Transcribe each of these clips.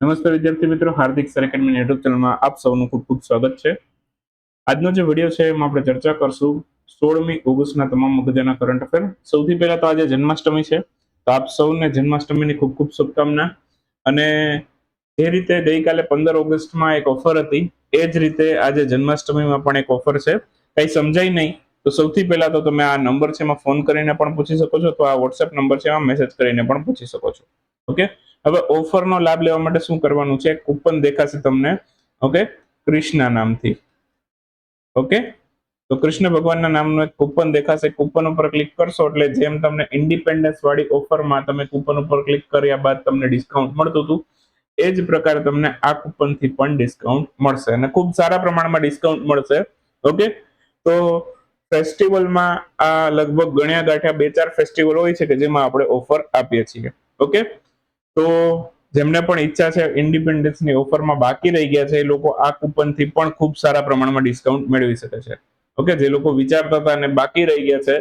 નમસ્તે વિદ્યાર્થી મિત્રો, હાર્દિક સર એકેડમી યુટ્યુબ ચેનલમાં આપ સૌનું ખૂબ ખૂબ સ્વાગત છે. આજનો જે વીડિયો છે એમાં આપણે ચર્ચા કરશું સોળમી ઓગસ્ટના તમામ મગજના કરંટ અફેર સૌથી પહેલા તો આજે જન્માષ્ટમી છે, તો આપ સૌને જન્માષ્ટમીની ખૂબ ખૂબ શુભકામના. અને જે રીતે ગઈકાલે પંદર ઓગસ્ટમાં એક ઓફર હતી, એ જ રીતે આજે જન્માષ્ટમીમાં પણ એક ઓફર છે. કંઈ સમજાય નહીં, તો સૌથી પહેલા તો તમે આ નંબર છે એમાં ફોન કરીને પણ પૂછી શકો છો, તો આ વોટ્સએપ નંબર છે, એમાં મેસેજ કરીને પણ પૂછી શકો છો. ઓકે હવે ઓફરનો લાભ લેવા માટે શું કરવાનું છે? કૂપન દેખાશે તમને. ઓકે કૃષ્ણા નામથી. ઓકે તો કૃષ્ણ ભગવાનના નામનું એક કૂપન દેખાશે. કૂપન ઉપર ક્લિક કરશો એટલે જેમ તમને ઇન્ડિપેન્ડન્સ વાળી ઓફરમાં તમે કૂપન ઉપર ક્લિક કર્યા બાદ તમને ડિસ્કાઉન્ટ મળતું હતું, એ જ પ્રકારે તમને આ કૂપનથી પણ ડિસ્કાઉન્ટ મળશે અને ખૂબ સારા પ્રમાણમાં ડિસ્કાઉન્ટ મળશે. ઓકે તો ફેસ્ટિવલમાં આ લગભગ ગણ્યા ગાંઠ્યા બે ચાર ફેસ્ટિવલ હોય છે કે જેમાં આપણે ઓફર આપીએ છીએ. ઓકે તો જેમને પણ ઈચ્છા છે ઇન્ડિપેન્ડન્સની ઓફરમાં બાકી રહી ગયા છે, એ લોકો આ કૂપનથી પણ ખૂબ સારા પ્રમાણમાં ડિસ્કાઉન્ટ મેળવી શકે છે. ઓકે જે લોકો વિચારતા હતા અને બાકી રહી ગયા છે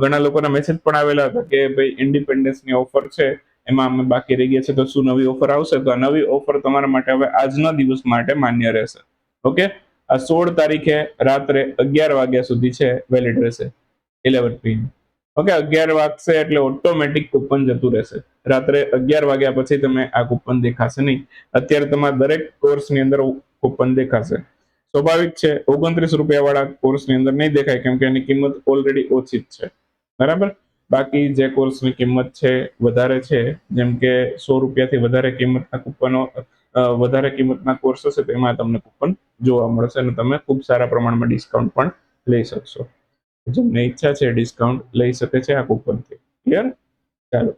ઘણા લોકોના મેસેજ પણ આવેલા હતા કે ભાઈ ઇન્ડિપેન્ડન્સની ઓફર છે, એમાં અમે બાકી રહી ગયા છે, તો શું નવી ઓફર આવશે? તો આ નવી ઓફર તમારા માટે હવે આજના દિવસ માટે માન્ય રહેશે. ઓકે આ સોળ તારીખે રાત્રે અગિયાર વાગ્યા સુધી છે વેલિડ રહેશે. ઇલેવન પીએમ ઓકે, અગિયાર વાગશે એટલે ઓટોમેટિક કૂપન જતું રહેશે. રાત્રે અગિયાર વાગ્યા પછી તમે આ કૂપન દેખાશે નહીં. અત્યારે તમારા દરેક કોર્સની અંદર કૂપન દેખાશે. સ્વાભાવિક છે, ઓગણત્રીસ રૂપિયા વાળા કોર્સની અંદર નહીં દેખાય, કેમ કે એની કિંમત ઓલરેડી ઓછી જ છે. બરાબર? બાકી જે કોર્સની કિંમત છે, વધારે છે, જેમ કે સો રૂપિયાથી વધારે કિંમતના કૂપનો વધારે કિંમતના કોર્સ હશે, તેમાં તમને કૂપન જોવા મળશે અને તમે ખૂબ સારા પ્રમાણમાં ડિસ્કાઉન્ટ પણ લઈ શકશો. જેમને ઈચ્છા છે ડિસ્કાઉન્ટ લઈ શકે છે આ કૂપનથી ક્લિયર ચાલો.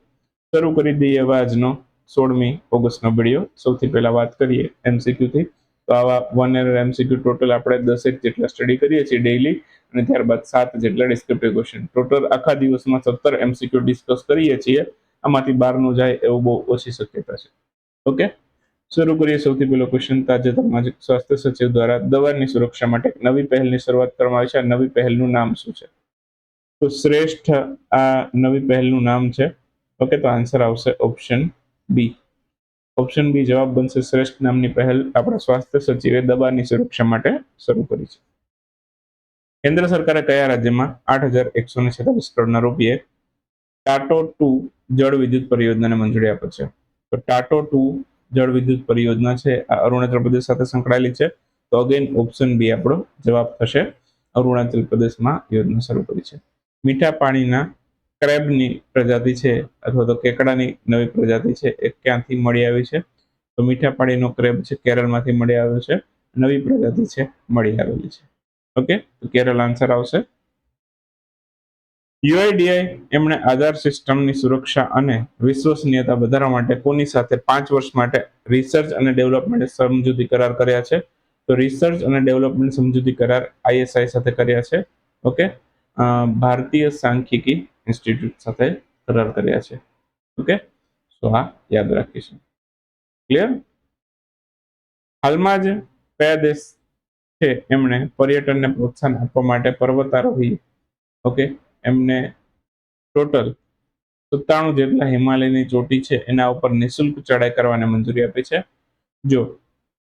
શરૂ કરી દઈએ હવે આજનો સોળમી ઓગસ્ટનો વીડિયો સૌથી પહેલાં વાત કરીએ એમસીક્યુથી તો આવા વન એર એમસીક્યુ ટોટલ આપણે દસેક જેટલા સ્ટડી કરીએ છીએ ડેઈલી અને ત્યારબાદ સાત જેટલા ડિસ્ક્રિપ્ટિવ ક્વેશ્ચન ટોટલ આખા દિવસમાં સત્તર એમસીક્યુ ડિસ્કસ કરીએ છીએ. આમાંથી બારનું જાય એવું બહુ ઓછી શક્યતા છે. ઓકે શરૂ કરીએ સૌથી પહેલો ક્વેશ્ચન તાજેતરમાં સ્વાસ્થ્ય સચિવ દ્વારા દવાની સુરક્ષા માટે નવી પહેલની શરૂઆત કરવામાં આવી છે. આ નવી પહેલનું નામ શું છે? તો શ્રેષ્ઠ આ નવી પહેલનું નામ છે. ઓકે તો આન્સર આવશે ઓપ્શન બી ઓપ્શન બી જવાબ બનશે શ્રેષ્ઠ નામની પહેલ. આપણા સ્વાસ્થ્ય સચિવે દવાની સુરક્ષા માટે શરૂ કરી છે. કેન્દ્ર સરકારે કયા રાજ્યમાં આઠ હજાર એકસો ને છેતાલીસ કરોડના રૂપિયે ટાટો ટુ જળ વિદ્યુત પરિયોજનાને મંજૂરી આપે છે? તો ટાટો ટુ જળ વિદ્યુત પરિયોજના છે, આ અરુણાચલ પ્રદેશ સાથે સંકળાયેલી છે. તો અગેન ઓપ્શન બી આપણો જવાબ થશે, અરુણાચલ પ્રદેશમાં યોજના શરૂ કરી છે. મીઠા પાણીના ક્રેબની પ્રજાતિ છે, અથવા તો કેકડાની નવી પ્રજાતિ છે, એ ક્યાંથી મળી આવી છે? તો મીઠા પાણીનો ક્રેબ છે, કેરળમાંથી મળી આવ્યો છે, નવી પ્રજાતિ છે, મળી આવેલી છે. ઓકે તો કેરળ આન્સર આવશે. યુઆઈડીઆઈ એમણે આધાર સિસ્ટમની સુરક્ષા અને વિશ્વસનીયતા વધારવા માટે કોની સાથે પાંચ વર્ષ માટે રિસર્ચ અને ડેવલપમેન્ટ સમજૂતી કરાર કર્યા છે? તો રિસર્ચ અને ડેવલપમેન્ટ સમજૂતી કરાર આઈએસઆઈ સાથે કર્યા છે. ઓકે? ભારતીય સાંખ્યિકી ઇન્સ્ટિટ્યૂટ સાથે કરાર કર્યા છે. ઓકે? તો આ યાદ રાખીશું. ક્લિયર હાલમાં જ કયા દેશ છે એમણે પર્યટનને પ્રોત્સાહન આપવા માટે પર્વતારોહી? ઓકે? એમને ટોટલ સત્તાણું જેટલા હિમાલયની ચોટી છે, એના ઉપર નિઃશુલ્ક ચડાઈ કરવાની મંજૂરી આપી છે. જો,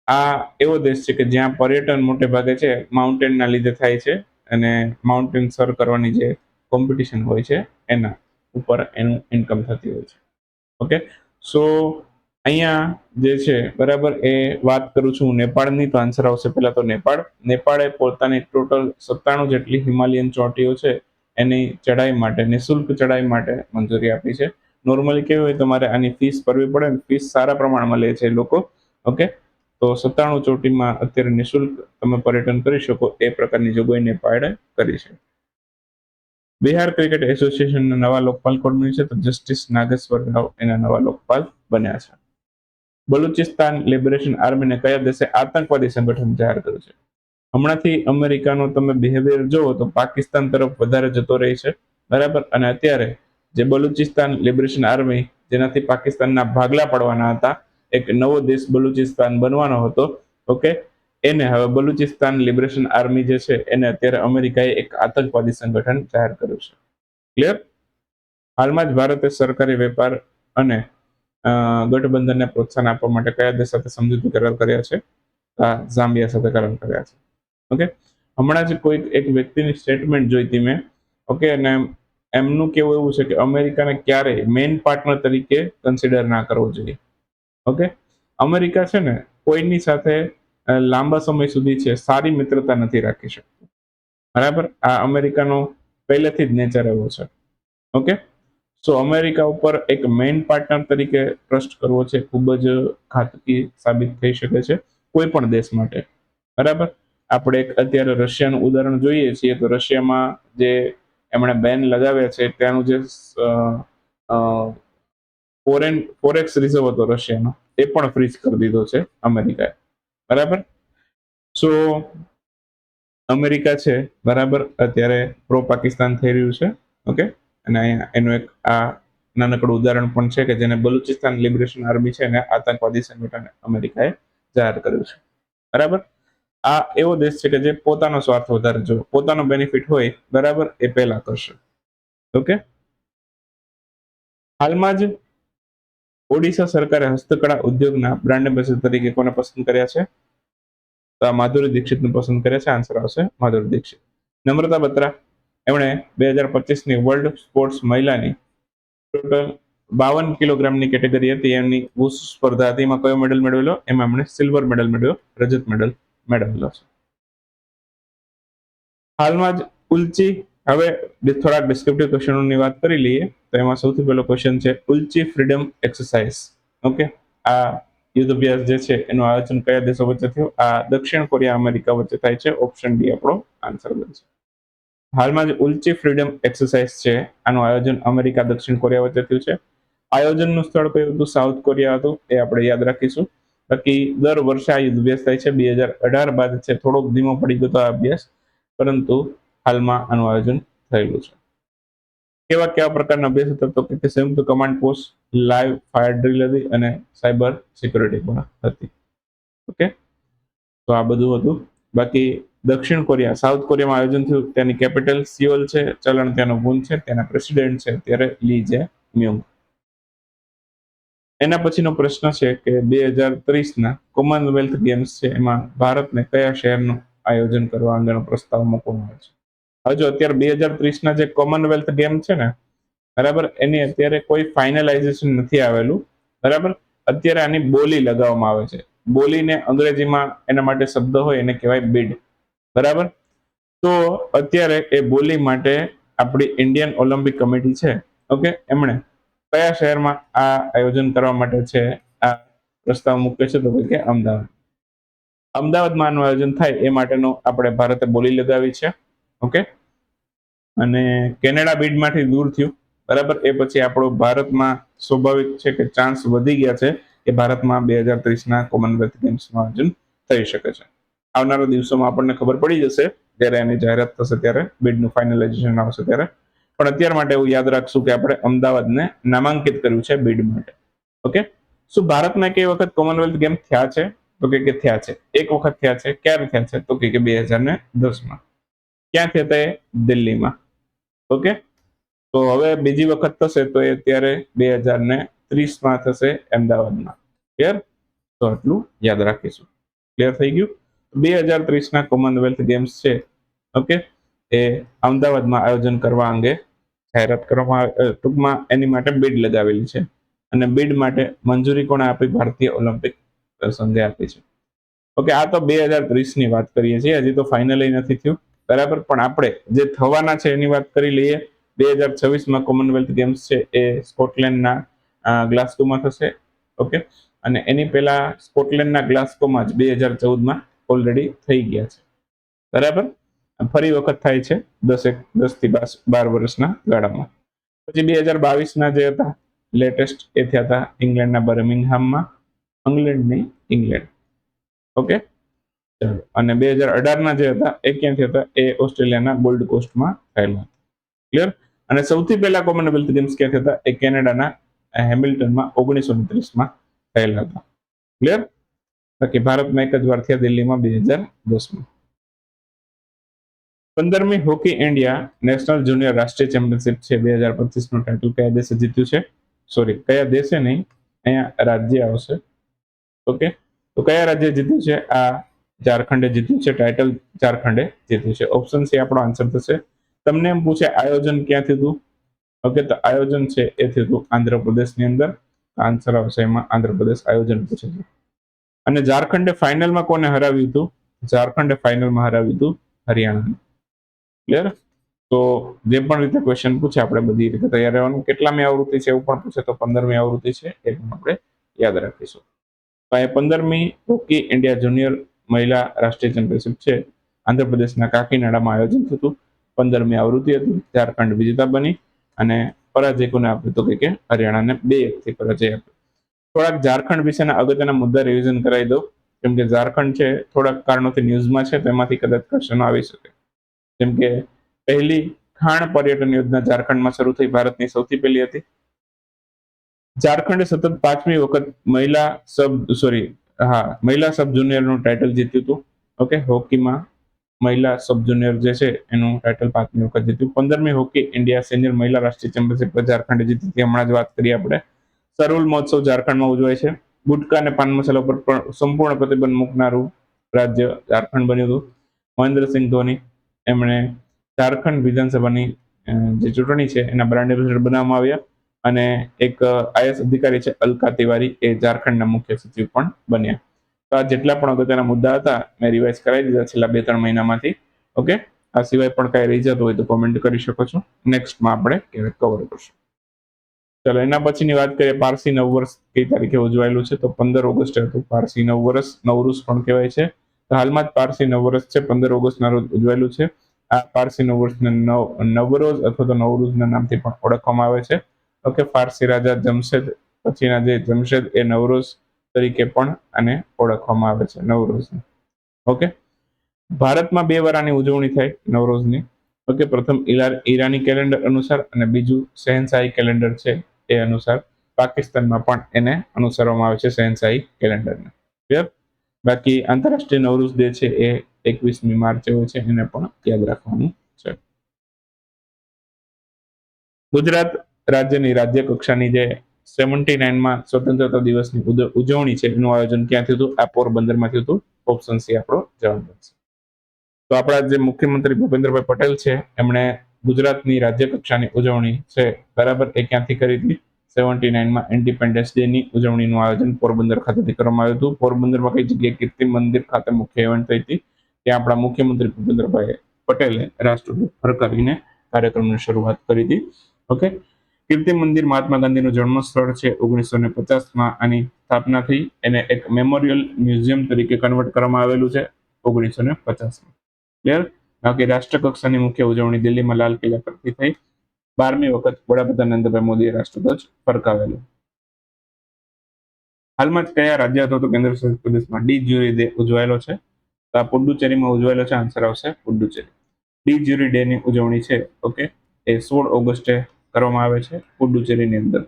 આ એવો દેશ છે કે જ્યાં પર્યટન મોટે ભાગે છે, માઉન્ટેનના લીધે થાય છે અને માઉન્ટેન સર કરવાની જે કોમ્પિટિશન હોય છે, એના ઉપર એનું ઇન્કમ થતી હોય છે. ઓકે? સો, અહીંયા જે છે, બરાબર એ વાત કરું છું નેપાળની, તો આન્સર આવશે પહેલા તો નેપાળ. નેપાળે પોતાની ટોટલ સત્તાણું જેટલી હિમાલયન ચોટીઓ છે એની ચડાઈ માટે, નિઃશુલ્ક ચડાઈ માટે મંજૂરી આપી છે. નોર્મલી કેવું હોય, તમારે આની ફીસ ભરવી પડે ફીસ સારા પ્રમાણમાં લે છે લોકો ઓકે તો સત્તાણું ચોટીમાં અત્યારે નિઃશુલ્ક તમે પર્યટન કરી શકો, એ પ્રકારની જોગવાઈ પાડે કરી છે. બિહાર ક્રિકેટ એસોસિએશનના નવા લોકપાલ કોણ બન્યું છે? તો જસ્ટિસ નાગેશ્વર રાવ એના નવા લોકપાલ બન્યા છે. બલુચિસ્તાન લિબરેશન આર્મીને કયા દેશે આતંકવાદી સંગઠન જાહેર કર્યું છે? હમણાંથી અમેરિકાનો તમે બિહેવિયર જુઓ તો પાકિસ્તાન તરફ વધારે જતો રહે છે. બરાબર? અને અત્યારે જે બલુચિસ્તાન લિબરેશન આર્મી જેનાથી પાકિસ્તાનના ભાગલા પડવાના હતા, એક નવો દેશ બલુચિસ્તાન બનવાનો હતો ઓકે એને હવે બલુચિસ્તાન લિબરેશન આર્મી જે છે, એને અત્યારે અમેરિકાએ એક આતંકવાદી સંગઠન જાહેર કર્યું છે. ક્લિયર હાલમાં જ ભારતે સરકારી વેપાર અને ગઠબંધનને પ્રોત્સાહન આપવા માટે કયા દેશ સાથે સમજૂતી કરાર કર્યા છે? આ ઝામ્બિયા સાથે કરાર કર્યા છે. ઓકે? હમણાં જ કોઈ એક વ્યક્તિની સ્ટેટમેન્ટ જોઈતી મેં. ઓકે, અને એમનું કેવું એવું છે કે અમેરિકાને ક્યારેય મેઇન પાર્ટનર તરીકે કન્સિડર ના કરવો જોઈએ. ઓકે? અમેરિકા છે ને, કોઈની સાથે લાંબા સમય સુધી છે, સારી મિત્રતા નથી રાખી શકતું. બરાબર? આ અમેરિકાનો પહેલેથી જ નેચર એવો છે. ઓકે? સો અમેરિકા ઉપર એક મેઇન પાર્ટનર તરીકે ટ્રસ્ટ કરવો છે, ખૂબ જ ઘાતકી સાબિત થઈ શકે છે, કોઈ પણ દેશ માટે. બરાબર? આપણે એક અત્યારે રશિયાનું ઉદાહરણ જોઈએ છીએ, તો રશિયામાં જે એમણે બેન લગાવ્યા છે, ત્યાંનું જે ફોરેન ફોરેક્સ રિઝર્વ હતો રશિયાનો એ પણ ફ્રીઝ કરી દીધો છે અમેરિકાએ. બરાબર? સો અમેરિકા છે, બરાબર? અત્યારે પ્રો પાકિસ્તાન થઈ રહ્યું છે ઓકે અને અહીંયા એનું એક આ નાનકડું ઉદાહરણ પણ છે કે જેને બલુચિસ્તાન લિબરેશન આર્મી છે અને આતંકવાદી સંગઠન અમેરિકાએ જાહેર કર્યું છે. બરાબર? આ એવો દેશ છે કે જે પોતાનો સ્વાર્થ વધારે જો, પોતાનો બેનિફિટ હોય, બરાબર, એ પહેલા કરશે. ઓકે હાલમાં જ ઓડિશા સરકારે હસ્તકળા ઉદ્યોગના બ્રાન્ડ એમ્બેસેડર તરીકે કોને પસંદ કર્યા છે? તો આ માધુરી દીક્ષિતને પસંદ કર્યા છે. આન્સર આવશે માધુરી દીક્ષિત. નમ્રતા બત્રા, એમણે બે હજાર પચીસની વર્લ્ડ સ્પોર્ટ્સ મહિલાની ટોટલ બાવન કિલોગ્રામની કેટેગરી હતી. એમની વુસુ સ્પર્ધા હતી એમાં કયો મેડલ મેળવેલો? એમાં એમણે સિલ્વર મેડલ મેળવ્યો, રજત મેડલ મેળવેલો છે હાલમાં જ ઉલ્ચી હવે થોડાક ડિસ્ક્રિપ્ટિવ ક્વેશ્ચનોની વાત કરી લઈએ. તો એમાં સૌથી પહેલો ક્વેશ્ચન છે ઉલ્ચી ફ્રીડમ એક્સરસાઇઝ ઓકે આ યુદ્ધ અભ્યાસ જે છે એનું આયોજન કયા દેશો વચ્ચે થયું? આ દક્ષિણ કોરિયા અમેરિકા વચ્ચે થાય છે. ઓપ્શન ડી આપણો આન્સર બનશે. હાલમાં જે ઉલ્ચી ફ્રીડમ એક્સરસાઇઝ છે. આનું આયોજન અમેરિકા દક્ષિણ કોરિયા વચ્ચે થયું છે. આયોજનનું સ્થળ કયું હતું? સાઉથ કોરિયા હતું. એ આપણે યાદ રાખીશું. બાકી દર વર્ષે આ અભ્યાસ થાય છે. બે હજાર અઢાર બાદ છે. થોડોક ધીમો પડી ગયો હતો આ અભ્યાસ. પરંતુ હાલમાં આનું આયોજન થયેલું છે. કેવા કેવા પ્રકારના અભ્યાસ હતા તો કે સંયુક્ત command post live fire drill હતી અને સાયબર સિક્યુરિટી પણ હતી. ઓકે? તો આ બધું હતું. બાકી દક્ષિણ કોરિયા, સાઉથ કોરિયામાં આયોજન થયું. તેની કેપિટલ સિયોલ છે. ચલણ ત્યાંનો ગુણ છે. તેના પ્રેસિડેન્ટ છે. ત્યારે લી જે મ્યુંગ. એના પછીનો પ્રશ્ન છે કે બે હજાર ત્રીસના કોમનવેલ્થ ગેમ્સ છે, એમાં ભારતને કયા શહેરનું આયોજન કરવા અંગેનો પ્રસ્તાવ મૂકવામાં આવે છે? હજુ અત્યારે બે હજાર ત્રીસના જે કોમનવેલ્થ ગેમ છે ને, બરાબર? એની અત્યારે કોઈ ફાઇનલાઇઝેશન નથી આવેલું, બરાબર? અત્યારે આની બોલી લગાવવામાં આવે છે. બોલીને અંગ્રેજીમાં એના માટે શબ્દ હોય એને કહેવાય બીડ બરાબર? તો અત્યારે એ બોલી માટે આપણી ઇન્ડિયન ઓલિમ્પિક કમિટી છે, ઓકે? એમણે કયા શહેરમાં આ આયોજન કરવા માટે છે? આ પ્રસ્તાવ મૂક્યો છે તો કે અમદાવાદ. અમદાવાદમાં આનું આયોજન થાય એ માટેનો આપણે ભારતે બોલી લગાવી છે. ઓકે? અને કેનેડા બીડમાંથી દૂર થયું. બરાબર? એ પછી આપણો ભારતમાં સ્વાભાવિક છે કે ચાન્સ વધી ગયા છે કે ભારતમાં બે હજાર ત્રીસના કોમનવેલ્થ ગેમ્સનું આયોજન થઈ શકે છે. આવનારા દિવસોમાં આપણને ખબર પડી જશે જ્યારે એની જાહેરાત થશે ત્યારે બીડનું ફાઇનલાઇઝેશન આવશે ત્યારે. પણ અત્યાર માટે એવું યાદ રાખશું કે આપણે અમદાવાદને નામાંકિત કર્યું છે બીડ માટે. ઓકે શું ભારતમાં કઈ વખત કોમનવેલ્થ ગેમ થયા છે? તો કે થયા છે. એક વખત થયા છે. ક્યારે થયા છે? તો કે બે હજાર ને દસમાં. ક્યાં થયા હતા એ? દિલ્હીમાં. ઓકે તો હવે બીજી વખત થશે તો એ અત્યારે બે હજાર ને ત્રીસમાં થશે અમદાવાદમાં. ક્લિયર તો આટલું યાદ રાખીશું. ક્લિયર થઈ ગયું? બે હજાર ત્રીસના કોમનવેલ્થ ગેમ્સ છે. ઓકે એ અમદાવાદમાં આયોજન કરવા અંગે જાહેરાત કરવામાં ટૂંકમાં એની માટે બિડ લગાવેલી છે. અને બિડ માટે મંજૂરી કોણે આપી? ભારતીય ઓલિમ્પિક સંઘે આપી છે. ઓકે, આ તો બે હજાર ત્રીસની વાત કરીએ છીએ. હજી તો ફાઇનલી નથી થયું. બરાબર? પણ આપણે જે થવાના છે એની વાત કરી લઈએ. બે હજાર છવ્વીસમાં કોમનવેલ્થ ગેમ્સ છે એ સ્કોટલેન્ડના ગ્લાસ્કોમાં થશે. ઓકે? અને એની પહેલા સ્કોટલેન્ડના ગ્લાસ્કોમાં જ બે હજાર ચૌદમાં ઓલરેડી થઈ ગયા છે. બરાબર? ફરી વખત થાય છે દસેક દસથી બાર- વર્ષના ગાળામાં. પછી બે હજાર બાવીસના જે હતા લેટેસ્ટ એ થયા હતા ઇંગ્લેન્ડના બર્મિંગહામમાં ઇંગ્લેન્ડની ઇંગ્લેન્ડ ઓકે? ચાલો. અને બે હજાર અઢારના જે હતા, એ ક્યાંથી હતા? એ ઓસ્ટ્રેલિયાના ગોલ્ડ કોસ્ટમાં થયેલા હતા. ક્લિયર અને સૌથી પહેલા કોમનવેલ્થ ગેમ્સ ક્યાંથી હતા? એ કેનેડાના હેમિલ્ટનમાં ઓગણીસો ત્રીસમાં થયેલા હતા. ક્લિયર બાકી ભારતમાં એક જ વાર થયા દિલ્હીમાં બે હજાર દસમાં. પંદરમી હોકી ઇન્ડિયા નેશનલ જુનિયર રાષ્ટ્રીય ચેમ્પિયનશિપ છે બે હજાર પચીસનું ટાઇટલ કયા દેશે જીત્યું છે? સોરી કયા દેશે નહીં? અહીંયા રાજ્ય આવશે. ઓકે તો કયા રાજ્ય જીત્યું છે? આ ઝારખંડે જીત્યું છે. ટાઇટલ ઝારખંડે જીત્યું છે. ઓપ્શન સી આપણો આન્સર થશે. તમને એમ પૂછે, આયોજન ક્યાં થયું? હતું ઓકે તો આયોજન છે એ થયું આંધ્રપ્રદેશની અંદર. આન્સર આવશે એમાં આંધ્રપ્રદેશ આયોજન પૂછે. છે અને ઝારખંડે ફાઇનલમાં કોને હરાવ્યું હતું? ઝારખંડે ફાઇનલમાં હરાવ્યું હતું હરિયાણા ક્લિયર તો જે પણ રીતે ક્વેશ્ચન પૂછે, આપણે બધી રીતે તૈયાર રહેવાનું. કેટલામી આવૃત્તિ છે એવું પણ પૂછે, તો પંદરમી આવૃત્તિ છે, એ પણ આપણે યાદ રાખીશું. તો અહીંયા પંદરમી હોકી ઇન્ડિયા જુનિયર મહિલા રાષ્ટ્રીય ચેમ્પિયનશિપ છે. આંધ્રપ્રદેશના કાકીનાડામાં આયોજન થતું. પંદરમી આવૃત્તિ હતી, ઝારખંડ વિજેતા બની અને પરાજયકોને આપ્યું તો કે હરિયાણાને બે એકથી પરાજય આપ્યો. થોડાક ઝારખંડ વિશેના અગત્યના મુદ્દા રિવિઝન કરાવી દો કેમ કે ઝારખંડ છે, થોડાક કારણોથી ન્યૂઝમાં છે તેમાંથી કદાચ ક્વેશ્ચનો આવી શકે. જેમ કે પહેલી ખાણ પર્યટન યોજના ઝારખંડમાં શરૂ થઈ ભારતની સૌથી પહેલી હતી. ઝારખંડે સતત પાંચમી વખત મહિલા સબ સોરી હા, મહિલા સબ જુનિયરનું ટાઇટલ જીત્યું હતું. ઓકે હોકીમાં મહિલા સબ જુનિયર જે છે એનું ટાઇટલ પાંચમી વખત જીત્યું. પંદરમી હોકી ઇન્ડિયા સિનિયર મહિલા રાષ્ટ્રીય ચેમ્પિયનશિપ ઝારખંડે જીતી હતી. હમણાં જ વાત કરીએ આપણે. સરુલ મહોત્સવ ઝારખંડમાં ઉજવાય છે. ગુટકા અને પાન મસાલા પર પણ સંપૂર્ણ પ્રતિબંધ મૂકનારું રાજ્ય ઝારખંડ બન્યું હતું. મહેન્દ્રસિંહ ધોની એમણે ઝારખંડ વિધાનસભાની જે ચૂંટણી છે એના બ્રાન્ડ એમ્બેસેડર બનાવવામાં આવ્યા અને એક આઈએસ અધિકારી છે અલકા તિવારી એ ઝારખંડના મુખ્ય સચિવ પણ બન્યા. તો આ જેટલા પણ અગત્યના મુદ્દા હતા, મેં રિવાઇઝ કરાવી દીધા છેલ્લા બે ત્રણ મહિનામાંથી. ઓકે? આ સિવાય પણ કાંઈ રહી જતું હોય તો કોમેન્ટ કરી શકો છો. નેક્સ્ટમાં આપણે કવર કરશું. ચલો, એના પછીની વાત કરીએ, પારસી નવ વર્ષ કઈ તારીખે ઉજવાયેલું છે? તો પંદર ઓગસ્ટે હતું. પારસી નવ વર્ષ, નવરૂસ પણ કહેવાય છે. હાલમાં જ પારસી નવરસ છે, પંદર ઓગસ્ટના રોજ ઉજવાયેલું છે. આ પારસી નવ વર્ષને નવ નવરોઝ અથવા તો નવરોજના નામથી પણ ઓળખવામાં આવે છે. ઓકે, ફારસી રાજા જમશેદ, પછીના જે જમશેદ એ નવરોઝ તરીકે પણ આને ઓળખવામાં આવે છે નવરોઝ ઓકે, ભારતમાં બે વરાની ઉજવણી થાય નવરોઝની ઓકે, પ્રથમ ઈરા- ઈરાની કેલેન્ડર અનુસાર અને બીજું શહેનશાહી કેલેન્ડર છે એ અનુસાર. પાકિસ્તાનમાં પણ એને અનુસરવામાં આવે છે શહેનશાહી કેલેન્ડરને. ક્લિયર? બાકી આંતરરાષ્ટ્રીય નવરોજ ડે છે એ એકવીસમી માર્ચે હોય છે, એને પણ યાદ રાખવાનું છે. ગુજરાત રાજ્યની રાજ્ય કક્ષાની જે સેવન્ટી નાઇનમાં સ્વતંત્રતા દિવસની ઉજવણી છે, એનું આયોજન ક્યાં થયું હતું? આ પોરબંદરમાં થયું હતું. ઓપ્શન સી આપણો જવાબ બનશે. તો આપણા જે મુખ્યમંત્રી ભૂપેન્દ્રભાઈ પટેલ છે, એમણે ગુજરાતની રાજ્ય કક્ષાની ઉજવણી છે, બરાબર એ ક્યાંથી કરી હતી? સેવન્ટી નાઇનમાં ઇન્ડિપેન્ડન્સ ડે ની ઉજવણીનું આયોજન પોરબંદર ખાતેથી કરવામાં આવ્યું હતું. પોરબંદરમાં કઈ જગ્યાએ કીર્તિ મંદિર ખાતે મુખ્ય ઇવેન્ટ થઈ હતી? ત્યાં આપણા મુખ્યમંત્રી ભૂપેન્દ્રભાઈ પટેલે રાષ્ટ્રધ્વજ ફરકાવીને કાર્યક્રમની શરૂઆત કરી હતી. ઓકે કીર્તિ મંદિર મહાત્મા ગાંધીનું જન્મ સ્થળ છે ઓગણીસો ને પચાસમાં. આની સ્થાપના થઈ. એને એક મેમોરિયલ મ્યુઝિયમ તરીકે કન્વર્ટ કરવામાં આવેલું છે ઓગણીસો ને પચાસમાં. ક્લિયર બાકી રાષ્ટ્ર કક્ષાની મુખ્ય ઉજવણી દિલ્હીમાં લાલ કિલ્લા પરથી થઈ. બારમી વખત વડાપ્રધાન નરેન્દ્રભાઈ મોદીએ રાષ્ટ્રધ્વજ ફરકાવેલો. હાલમાં જ કયા રાજ્ય અથવા તો કેન્દ્ર શાસિત પ્રદેશમાં? ડી જ્યુરી ડે ઉજવાયેલો છે. તો આ પુડુચેરીમાં ઉજવાયેલો છે, આન્સર આવશે પુડુચેરી. ડી જ્યુરી ડે ની ઉજવણી છે, ઓકે, એ સોળ ઓગસ્ટે કરવામાં આવે છે પુડુચેરીની અંદર.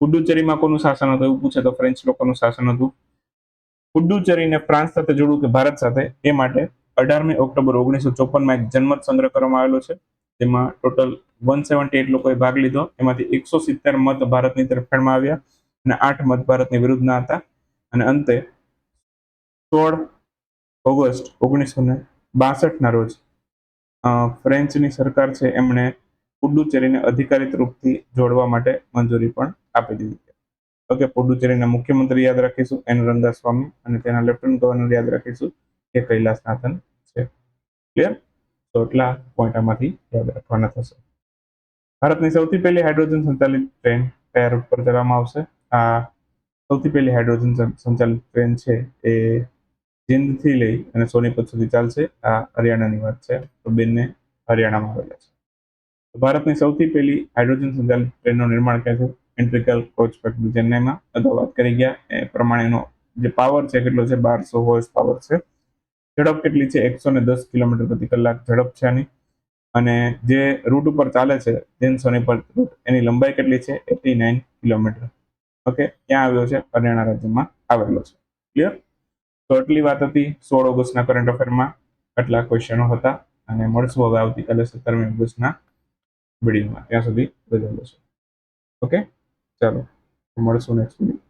પુડુચેરીમાં કોનું શાસન હતું એવું પૂછે તો ફ્રેન્ચ લોકોનું શાસન હતું. પુડુચેરીને ફ્રાન્સ સાથે જોડવું કે ભારત સાથે, એ માટે અઢારમી ઓક્ટોબર ઓગણીસો ચોપનમાં એક જન્મત સંગ્રહ કરવામાં આવેલો છે. જેમાં ટોટલ વન સેવન્ટી એટ લોકોએ ભાગ લીધો. એમાંથી એકસો સિત્તેર મત ભારતની તરફેણમાં આવ્યા અને આઠ મત ભારતની વિરુદ્ધના હતા. અને અંતે સોળ ઓગસ્ટ ઓગણીસો ને બાસઠના રોજ ફ્રેન્ચની સરકાર છે એમણે પુડુચેરીને અધિકારિત રૂપથી જોડવા માટે મંજૂરી પણ આપી દીધી ઓકે, પુડુચેરીના મુખ્યમંત્રી યાદ રાખીશું, એન રંગાસ્વામી અને તેના લેફ્ટનન્ટ ગવર્નર યાદ રાખીશું એ કૈલાસનાથન છે. ક્લિયર? તો એટલા પોઈન્ટ આમાંથી યાદ રાખવાના થશે. ભારતની સૌથી પહેલી હાઇડ્રોજન સંચાલિત ટ્રેન પેર ઉપર ચલાવવામાં આવશે. આ સૌથી પહેલી હાઇડ્રોજન સંચાલિત ટ્રેન છે એ જીંદથી લઈ અને સોનીપત સુધી ચાલશે. આ હરિયાણાની વાત છે. તો બંને હરિયાણામાં આવેલા છે. ભારતની સૌથી પહેલી હાઇડ્રોજન સંચાલિત ટ્રેનનું નિર્માણ ક્યાં છે? ઇન્ટ્રિકલ કોચ ફેક્ટરી ચેન્નાઈમાં અગાઉ વાત કરી ગયા. એ પ્રમાણેનો જે પાવર છે, કેટલો છે? બારસો હોર્સ પાવર છે. ઝડપ કેટલી છે? એકસો ને દસ કિલોમીટર પ્રતિ કલાક ઝડપ છે આની. અને જે રૂટ ઉપર ચાલે છે જેન સોનીપત રૂટ એની લંબાઈ કેટલી છે? Eighty nine kilometre. ઓકે ક્યાં આવ્યો છે? હરિયાણા રાજ્યમાં આવેલો છે. ક્લિયર તો એટલી વાત હતી સોળ ઓગસ્ટના કરંટ અફેરમાં આટલા ક્વેશ્ચનો હતા. અને મળશું હવે આવતીકાલે સત્તરમી ઓગસ્ટના વિડીયોમાં. ત્યાં સુધી રજા લેશો ઓકે ચાલો, મળશું નેક્સ્ટ વીડિયો